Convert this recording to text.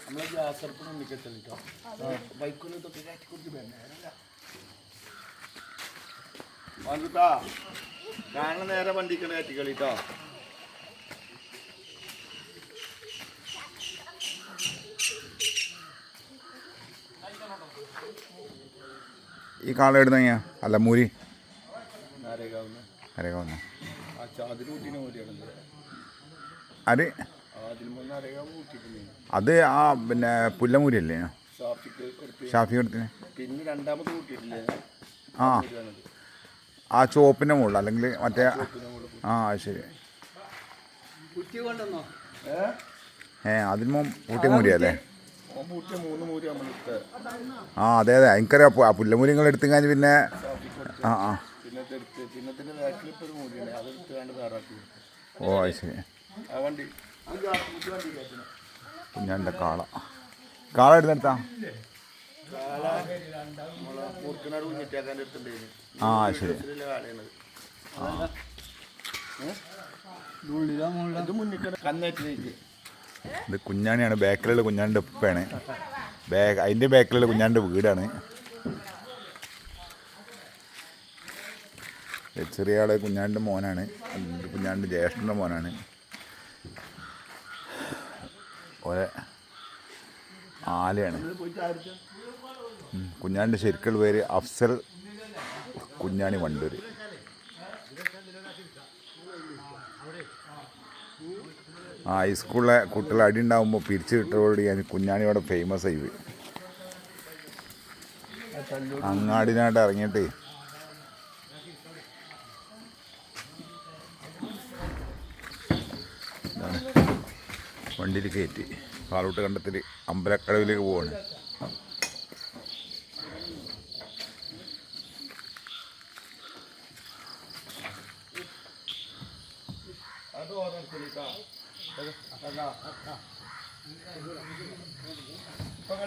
നമ്മളെ ഗ്യാസ് അടുപ്പ് നിൽക്കത്തില്ല ബൈക്കൊന്നും തൊട്ട് കയറ്റി കൊടുത്ത് വേണ്ട വാങ്ങിട്ടാ കാണുന്ന നേരെ വണ്ടി കയറ്റി കളിട്ടോ ഈ കാള ഇടുന്ന അല്ല മൂരി. ആരേക്കാവുന്ന? അരകാവുന്ന. വന്നു കൂട്ടിയാണല്ലോ അത്? ആ പിന്നെ പുല്ലമൂരി അല്ലേ ഷാപ്പിക്ക് എടുത്ത് ഷാഫി കൊടുത്തിന് പിന്നെ രണ്ടാമത് കൂട്ടിയിട്ടില്ലേ ആ. ആ ചുവപ്പിന്റെ മുകളിൽ അല്ലെങ്കിൽ മറ്റേ ആ അത് ശരി. ഏ? അതിന് മുമ്പ് ഊട്ടിമൂരി അല്ലേ ഓൻ പൂട്ടിയ മൂന്ന് മൂരി നമ്മളെടുത്ത് ആ അതെ അതെ. എനിക്കറിയാം പുല്ലമൂരി നിങ്ങൾ എടുത്തു കഴിഞ്ഞ് പിന്നെ ആ ആ. പിന്നെ എടുത്ത് പിന്നെ ഇതിന്റെ ബാക്കിൽ ഇപ്പോൾ ഒരു മൂരിയാണ് അതെടുത്ത് കണ്ട് വേറാക്കി ഓ അത് ആ വണ്ടി. കാള. കാള എടുത്തെടുത്താ ആ ശരി. ഇത് കുഞ്ഞാണിയാണ്. ബാക്കിലുള്ള കുഞ്ഞാന്റെ ഉപ്പയാണ്. ബാക്ക് അതിന്റെ ബാക്കിലുള്ള കുഞ്ഞാന്റെ വീടാണ്. ചെറിയ ആളെ കുഞ്ഞാണ്ടിന്റെ മോനാണ് കുഞ്ഞാണ്ടിന്റെ ജ്യേഷ്ഠന്റെ മോനാണ്. ഓരെ ആലയാണ്. കുഞ്ഞാണ്ടിന്റെ ശരിക്കുള്ള പേര് അഫ്സൽ കുഞ്ഞാണി വണ്ടൂര്. ആ ഹൈസ്കൂളിലെ കുട്ടികൾ അടി ഉണ്ടാകുമ്പോൾ പിരിച്ചു കിട്ടുന്നതോട് ഞാൻ കുഞ്ഞാണിയോടെ ഫേമസ് ആയി അങ്ങാടിനായിട്ട് ഇറങ്ങിയിട്ട് വണ്ടിയിൽ കയറ്റി പാലോട്ട് കണ്ടത്തിൽ അമ്പലക്കടവിലേക്ക് പോവാണ്.